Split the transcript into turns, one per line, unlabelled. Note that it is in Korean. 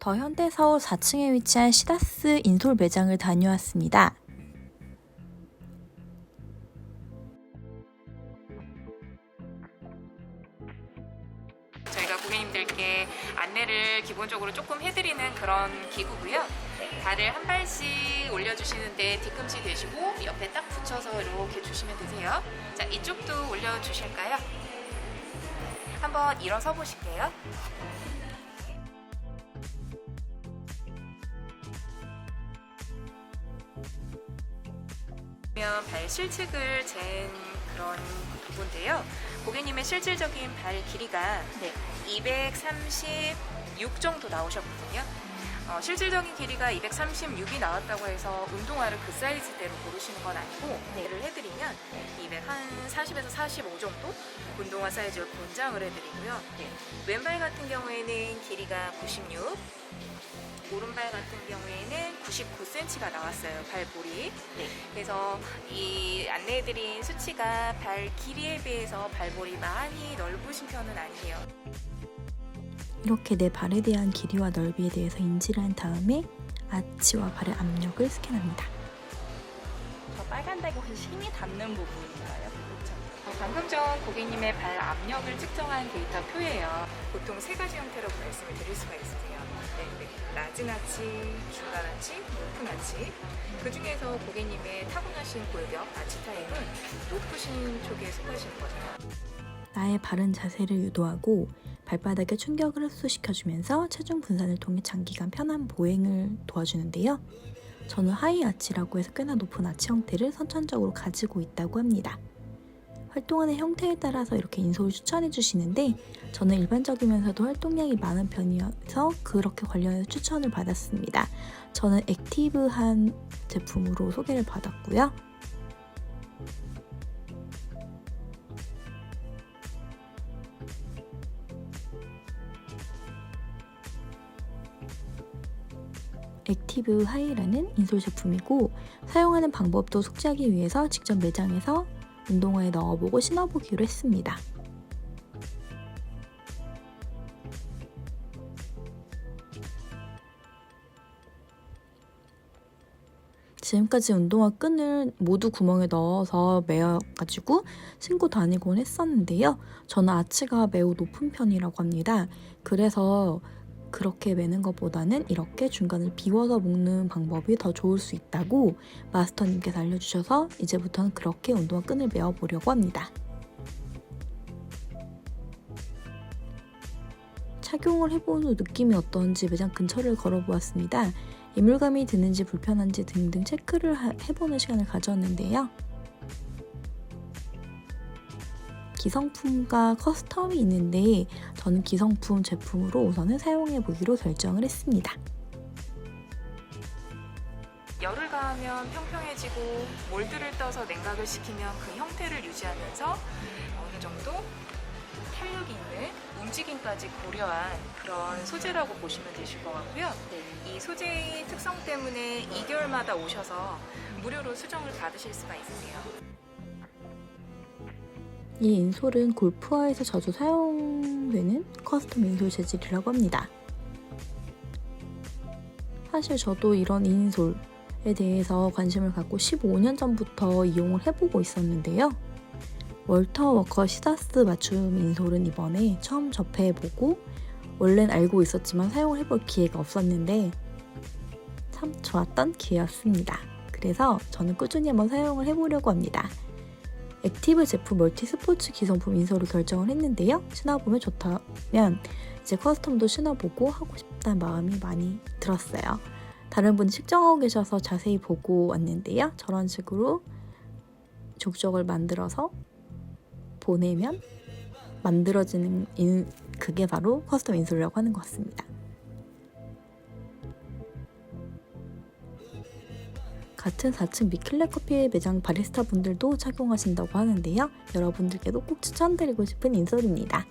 더 현대 서울 4층에 위치한 시다스 인솔 매장을 다녀왔습니다.
저희가 고객님들께 안내를 기본적으로 조금 해드리는 그런 기구고요. 발을 한 발씩 올려주시는데 뒤꿈치 대시고 옆에 딱 붙여서 이렇게 주시면 되세요. 자, 이쪽도 올려주실까요? 한번 일어서 보실게요. 발 실측을 잰 그런 부분인데요. 고객님의 실질적인 발 길이가 236 정도 나오셨거든요. 어, 실질적인 길이가 236이 나왔다고 해서 운동화를 그 사이즈대로 고르시는 건 아니고 예를 해드리면 240에서 45 정도 운동화 사이즈로 권장을 해드리고요. 왼발 같은 경우에는 길이가 96, 오른발 같은 경우에는 99cm가 나왔어요. 발볼이. 그래서 이 안내해드린 수치가 발 길이에 비해서 발볼이 많이 넓으신 편은 아니에요.
이렇게 내 발에 대한 길이와 넓이에 대해서 인지를 한 다음에 아치와 발의 압력을 스캔합니다.
혹시 힘이 닿는 부분인가요? 그렇죠.
어, 방금 전 고객님의 발 압력을 측정한 데이터 표예요. 보통 세 가지 형태로 말씀을 드릴 수가 있으세요. 네, 네. 낮은 하치, 중간 하치, 높은 하치. 그 중에서 고객님의 타고나신 골격, 아치 타입은 높으신 쪽에 속하시는 거죠.
나의 바른 자세를 유도하고 발바닥에 충격을 흡수시켜주면서 체중 분산을 통해 장기간 편한 보행을 도와주는데요. 저는 하이 아치라고 해서 꽤나 높은 아치 형태를 선천적으로 가지고 있다고 합니다. 활동하는 형태에 따라서 이렇게 인솔을 추천해 주시는데 저는 일반적이면서도 활동량이 많은 편이어서 그렇게 관련해서 추천을 받았습니다. 저는 액티브한 제품으로 소개를 받았고요. 액티브 하이라는 인솔 제품이고 사용하는 방법도 숙지하기 위해서 직접 매장에서 운동화에 넣어보고 신어보기로 했습니다. 지금까지 운동화 끈을 모두 구멍에 넣어서 매어가지고 신고 다니곤 했었는데요. 저는 아치가 매우 높은 편이라고 합니다. 그래서 그렇게 매는 것보다는 이렇게 중간을 비워서 묶는 방법이 더 좋을 수 있다고 마스터님께서 알려주셔서 이제부터는 그렇게 운동화 끈을 매어보려고 합니다. 착용을 해본 후 느낌이 어떤지 매장 근처를 걸어보았습니다. 이물감이 드는지 불편한지 등등 체크를 하- 해보는 시간을 가졌는데요. 기성품과 커스텀이 있는데 저는 기성품 제품으로 우선은 사용해 보기로 결정을 했습니다.
열을 가하면 평평해지고 몰드를 떠서 냉각을 시키면 그 형태를 유지하면서 어느 정도 탄력 있는 움직임까지 고려한 그런 소재라고 보시면 되실 것 같고요. 이 소재의 특성 때문에 2개월마다 오셔서 무료로 수정을 받으실 수가 있으세요.
이 인솔은 골프화에서 자주 사용되는 커스텀 인솔 재질이라고 합니다. 사실 저도 이런 인솔에 대해서 관심을 갖고 15년 전부터 이용을 해보고 있었는데요. 월터 워커 시다스 맞춤 인솔은 이번에 처음 접해보고 원래는 알고 있었지만 사용을 해볼 기회가 없었는데 참 좋았던 기회였습니다. 그래서 저는 꾸준히 한번 사용을 해보려고 합니다. 액티브 제품 멀티 스포츠 기성품 인솔을 결정을 했는데요. 신어보면 좋다면 이제 커스텀도 신어보고 하고 싶다는 마음이 많이 들었어요. 다른 분이 측정하고 계셔서 자세히 보고 왔는데요. 저런 식으로 족적을 만들어서 보내면 만들어지는 인, 그게 바로 커스텀 인솔이라고 하는 것 같습니다. 같은 4층 미킬레 커피 매장 바리스타 분들도 착용하신다고 하는데요. 여러분들께도 꼭 추천드리고 싶은 인솔입니다.